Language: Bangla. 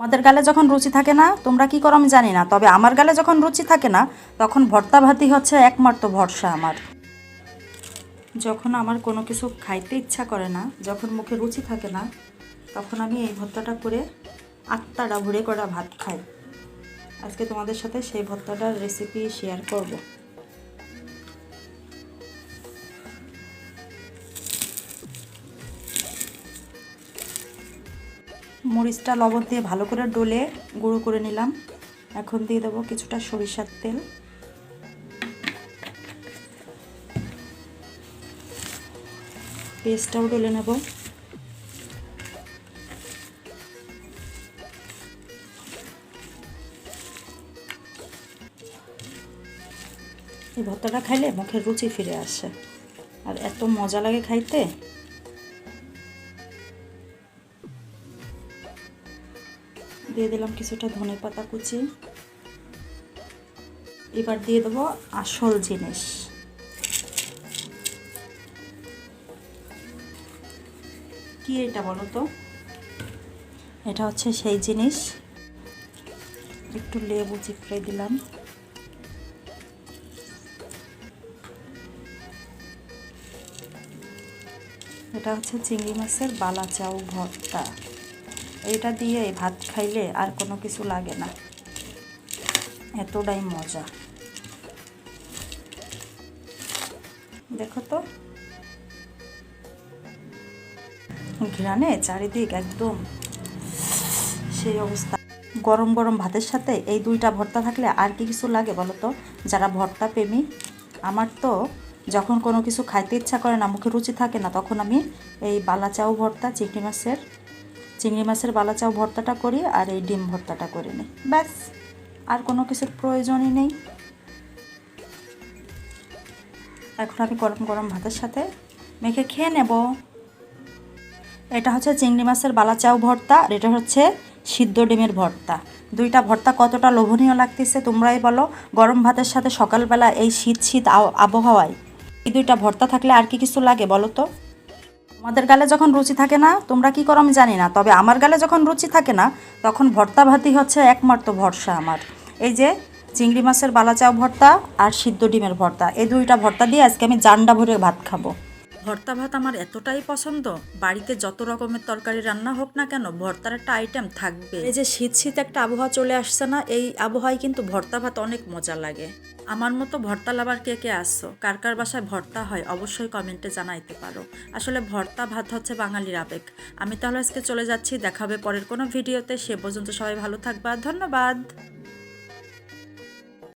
আমাদের গালে যখন রুচি থাকে না, তোমরা কি করো আমি জানি না, তবে আমার গালে যখন রুচি থাকে না, তখন ভর্তা ভাতি হচ্ছে একমাত্র ভরসা আমার। যখন আমার কোনো কিছু খাইতে ইচ্ছা করে না, যখন মুখে রুচি থাকে না, তখন আমি এই ভর্তাটা করে আত্মাটা ভরে করা ভাত খাই। আজকে তোমাদের সাথে সেই ভর্তাটার রেসিপি শেয়ার করব। মরিচটা লবণ দিয়ে ভালো করে ডলে গুঁড়ো করে নিলাম। এখন দিয়ে দেবো কিছুটা সরিষার তেল। পেস্টটাও ডলে নেব। এই ভর্তাটা খাইলে মুখের রুচি ফিরে আসে। আর এত মজা লাগে খাইতে। দিয়ে দিলাম কিছুটা ধনে পাতা কুচি। এবার দিয়ে দেবো আসল জিনিস। কি এটা বলো তো? এটা হচ্ছে সেই জিনিস। একটু লেবু চিপড়ে দিলাম। এটা হচ্ছে চিংড়ি মাছের বালা চাউ ভর্তা। এটা দিয়ে ভাত খাইলে আর কোনো কিছু লাগে না। এতটাই মজা। দেখো তো। ঘিরানে চারিদিক একদম সেই অবস্থা। গরম গরম ভাতের সাথে এই দুইটা ভর্তা থাকলে আর কি কিছু লাগে বলো তো? যারা ভর্তা প্রেমী, আমার তো যখন কোনো কিছু খাইতে ইচ্ছা করে না, মুখে রুচি থাকে না, তখন আমি এই বালা বালাচাও ভর্তা, চিংড়ি মাছের চিংড়ি মাছের বালাচাও ভর্তাটা করি আর এই ডিম ভর্তাটা করে নিই। ব্যাস, আর কোনো কিছুর প্রয়োজনই নেই। এখন আমি গরম গরম ভাতের সাথে মেখে খেয়ে নেব। এটা হচ্ছে চিংড়ি মাছের বালাচাও ভর্তা আর এটা হচ্ছে সিদ্ধ ডিমের ভর্তা। দুইটা ভর্তা কতটা লোভনীয় লাগতেছে তোমরাই বলো। গরম ভাতের সাথে সকালবেলা এই শীত শীত আবহাওয়ায় এই দুইটা ভর্তা থাকলে আর কি কিছু লাগে বলো তো? আমাদের গালে যখন রুচি থাকে না, তোমরা কি করো আমি জানি না, তবে আমার গালে যখন রুচি থাকে না, তখন ভর্তা ভাতি হচ্ছে একমাত্র ভরসা আমার। এই যে চিংড়ি মাছের বালাচাও ভর্তা আর সিদ্ধ ডিমের ভর্তা, এই দুইটা ভর্তা দিয়ে আজকে আমি জান্ডা ভরে ভাত খাব। ভর্তা ভাত আমার এতটাই পছন্দ, বাড়িতে যত রকমের তরকারি রান্না হোক না কেন, ভর্তার একটা আইটেম থাকবে এই যে শীত শীত একটা আবহাওয়া চলে আসছে না, এই আবহাওয়ায় কিন্তু ভর্তা ভাত অনেক মজা লাগে। আমার মতো ভর্তা লাভার কে কে আসছো কার কার বাসায় ভর্তা হয়? অবশ্যই কমেন্টে জানাইতে পারো। আসলে ভর্তা ভাত হচ্ছে বাঙালির আবেগ। আমি তাহলে আজকে চলে যাচ্ছি দেখাবে পরের কোনো ভিডিওতে। সে পর্যন্ত সবাই ভালো থাকবা। ধন্যবাদ।